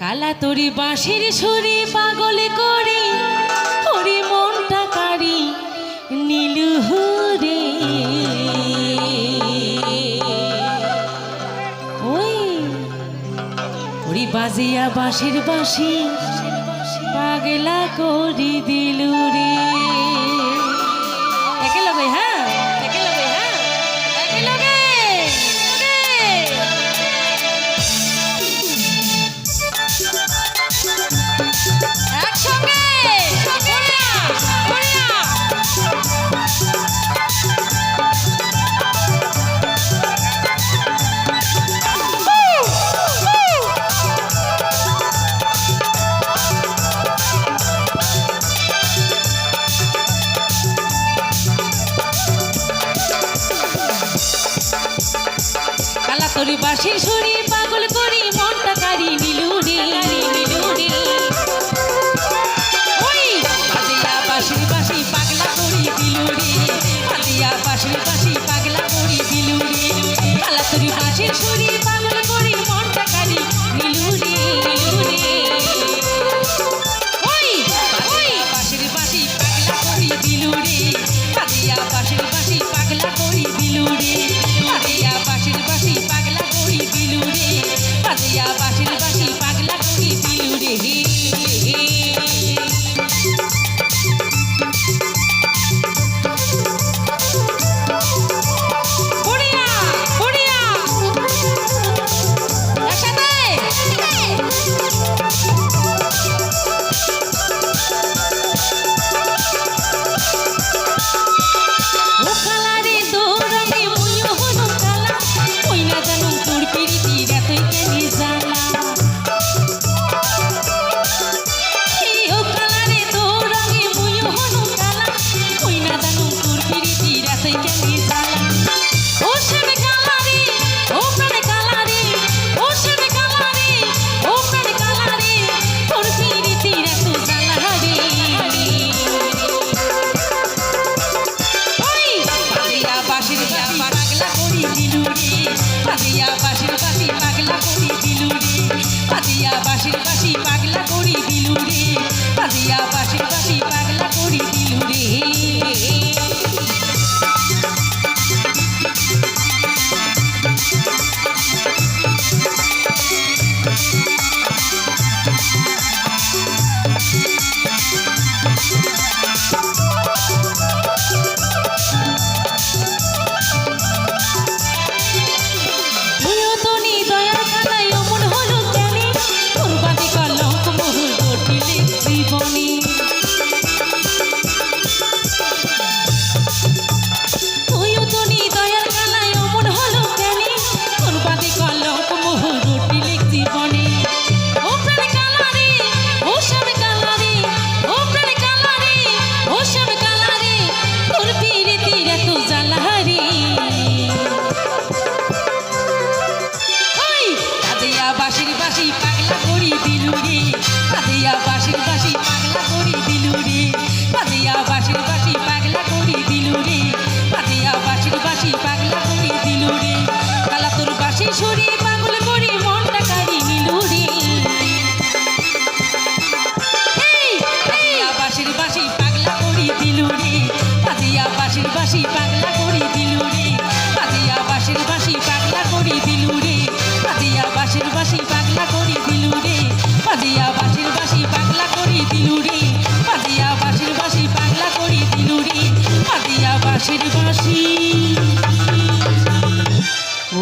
কালা তরি বাঁশির সুরে পাগল করে। হরি মনটা কারি নীলু হরে। ওই হরি বাজিয়া বাঁশির বাঁশি পাগলা করি দিলু রে। তোর বাসি শুনি পাগল করি মনটা কারি মিলুনে মিলুনে। ওই হাতিয়া পাগলা করি দিলুরে হাতিয়া শুনি তোরা বাসির বাসি পাখি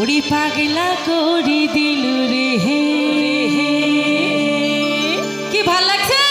ওরে পাগলা করি দিল রে হে হে।